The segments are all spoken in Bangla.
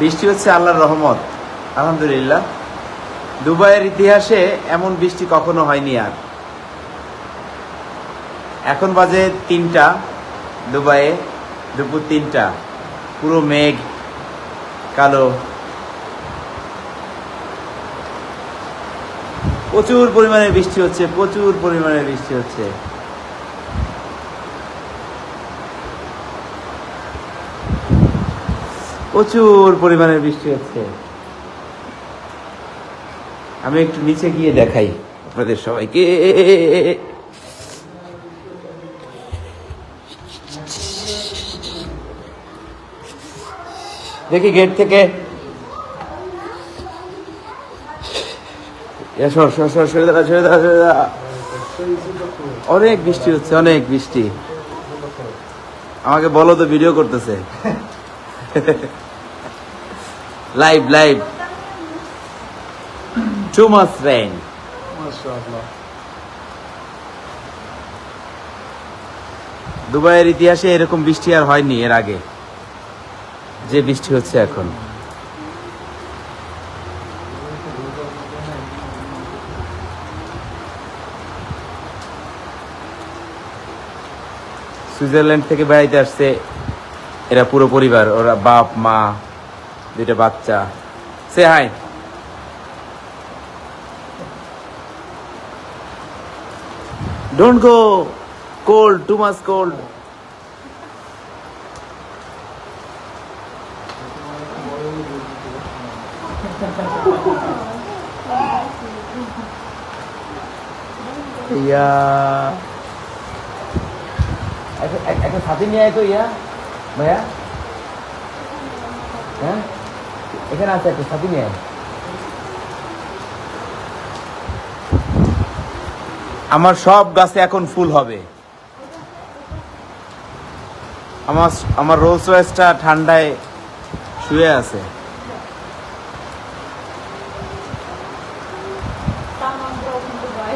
বৃষ্টি হচ্ছে আল্লাহর রহমত, আলহামদুলিল্লাহ। দুবাইয়ের ইতিহাসে এমন বৃষ্টি কখনো হয়নি আর। এখন বাজে তিনটা, দুবাইয়ে দুপুর তিনটা। পুরো মেঘ, কালো। প্রচুর পরিমাণে বৃষ্টি হচ্ছে, প্রচুর পরিমাণে বৃষ্টি হচ্ছে। প্রচুর পরিমাণে বৃষ্টি হচ্ছে। আমি একটু নিচে গিয়ে দেখাই আপনাদের সবাইকে। দেখি গেট থেকে। অনেক বৃষ্টি হচ্ছে, অনেক বৃষ্টি। আমাকে বলো তো ভিডিও করতেছে। Live live too much rain দুবাইয়ের ইতিহাসে এরকম বৃষ্টি আর হয়নি এর আগে। যে বৃষ্টি হচ্ছে এখন। সুইজারল্যান্ড থেকে বেড়াইতে আসছে এরা পুরো পরিবার, ওরা বাপ, মা, দুইটা বাচ্চা। সে hi don't go cold too much cold yeah একটা- সাথে নিয়ে আয় তো, ইয়া। ভাইয়া হ্যাঁ এখানে আছে একটা সাথে নিয়ে আমার সব গাছে এখন ফুল হবে। আমার আমার রোজ রয়েসটা ঠান্ডায় শুয়ে আছে। Someone broke into Dubai.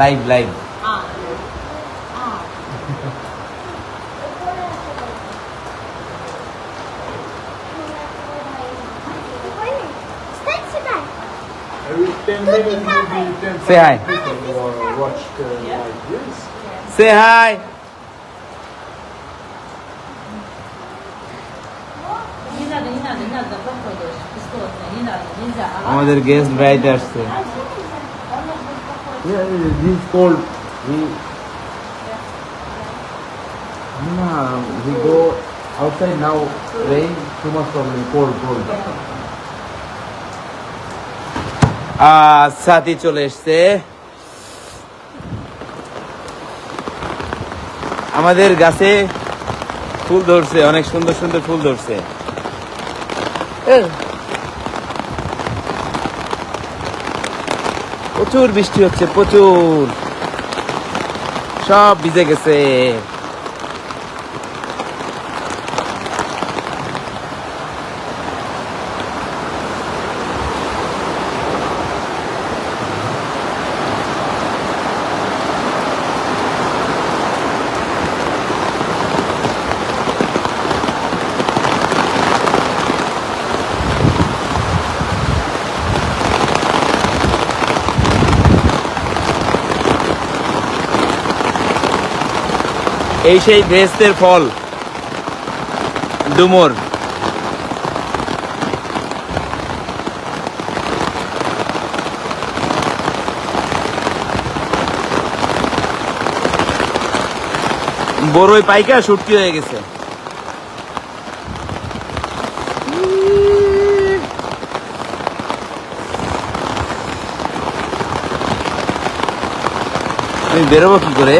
Live live Say hi. Say hi. আমাদের গেস্ট ব্রাইট আসছে দিস কোল্ড না we go outside now rain too much problem cold cold Sathi চলে এসছে। আমাদের গাছে ফুল ধরছে অনেক সুন্দর সুন্দর ফুল ধরছে। প্রচুর বৃষ্টি হচ্ছে প্রচুর। সব ভিজে গেছে। এই সেই ভেস্তের ফল। ডুমুর। বড়ই পাইকা শুটকি হয়ে গেছে। আমি বেরোবো কি করে?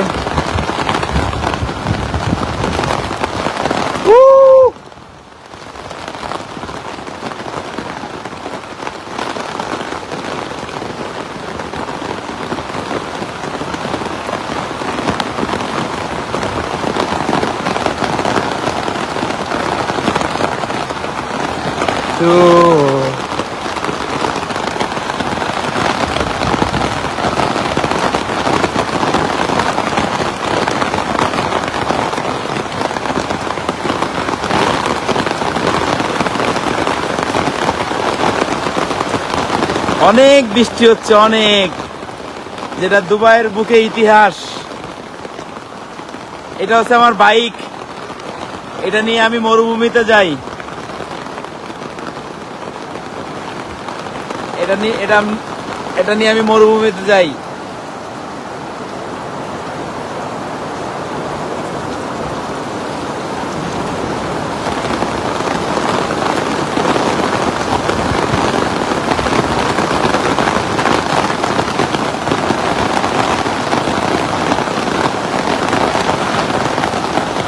অনেক বৃষ্টি হচ্ছে, অনেক। যেটা দুবাইয়ের বুকে ইতিহাস। এটা হচ্ছে আমার বাইক। এটা নিয়ে আমি মরুভূমিতে যাই। এটা নিয়ে এটা এটা নিয়ে আমি মরুভূমিতে যাই।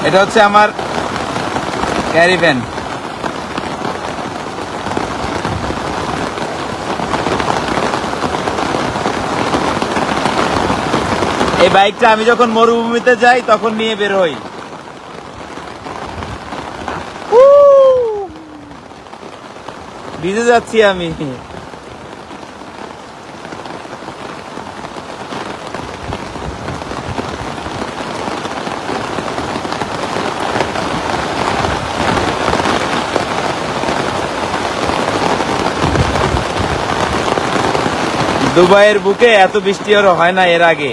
এটা হচ্ছে আমার ক্যারি এই বাইকটা আমি যখন মরুভূমিতে যাই, তখন নিয়ে বের হই! ভিজে যাচ্ছি আমি। দুবাইয়ের বুকে এত বৃষ্টি আর হয় না এর আগে।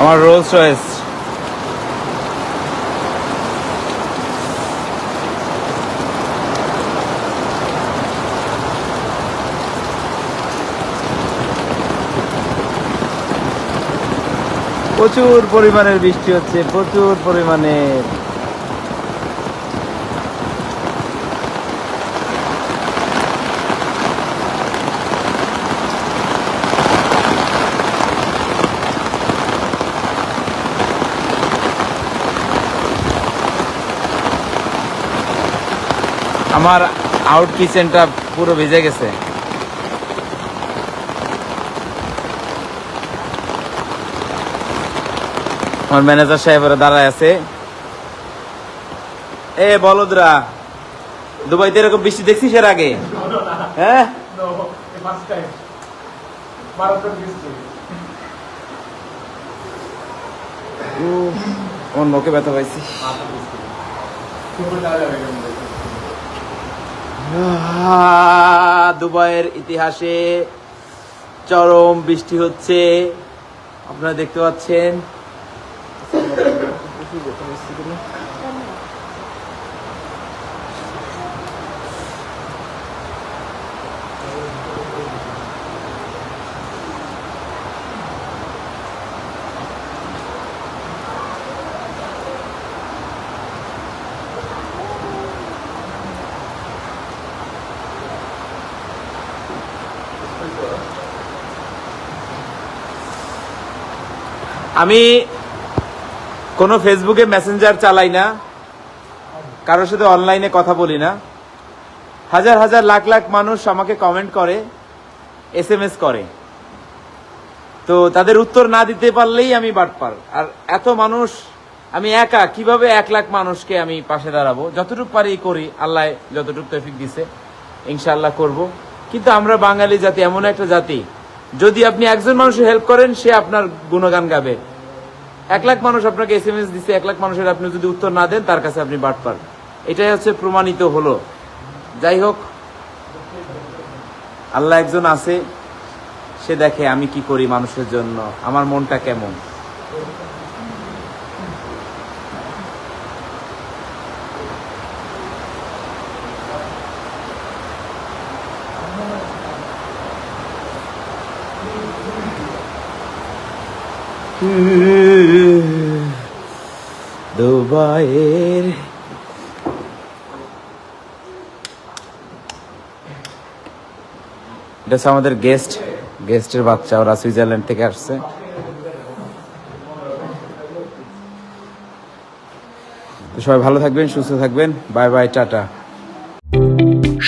আমার রোলস রয়েস প্রচুর পরিমাণের বৃষ্টি হচ্ছে প্রচুর পরিমাণে আমার আউট কিচেনটা পুরো ভিজে গেছে। আমার ম্যানেজার সাহেবেরা দাঁড়ায় আছে। এ বলদরা দুবাইতে এরকম বৃষ্টি দেখছিস এর আগে? হ্যাঁ? No, the first দুবাইয়ের ইতিহাসে চরম বৃষ্টি হচ্ছে। আপনারা দেখতে পাচ্ছেন। আমি কোনো ফেসবুকে মেসেঞ্জার চালাই না, কারোর সাথে অনলাইনে কথা বলি না। হাজার হাজার লাখ লাখ মানুষ আমাকে কমেন্ট করে এস এম এস করে। তো তাদের উত্তর না দিতে পারলেই আমি বাটপার। আর এত মানুষ, আমি একা, কীভাবে এক লাখ মানুষকে আমি পাশে দাঁড়াবো? যতটুকু পারি করি, আল্লাহ যতটুকু তৌফিক দিছে ইনশাল্লাহ করব। কিন্তু আমরা বাঙালি জাতি, এমন একটা জাতি যদি আপনি একজন মানুষের হেল্প করেন, সে আপনার গুণগান গাবে। এক লাখ মানুষ আপনাকে এস এম এস দিচ্ছে এক লাখ মানুষের আপনি যদি উত্তর না দেন, তার কাছে আপনি বাট পান এটাই হচ্ছে প্রমাণিত হলো। যাই হোক, আল্লাহ একজন আছে, সে দেখে আমি কি করি মানুষের জন্য। আমার মনটা কেমন? দুবাইয়ের এটা হচ্ছে আমাদের গেস্ট গেস্টের বাচ্চা, ওরা সুইজারল্যান্ড থেকে আসছে। তো সবাই ভালো থাকবেন, সুস্থ থাকবেন। Bye bye, tata.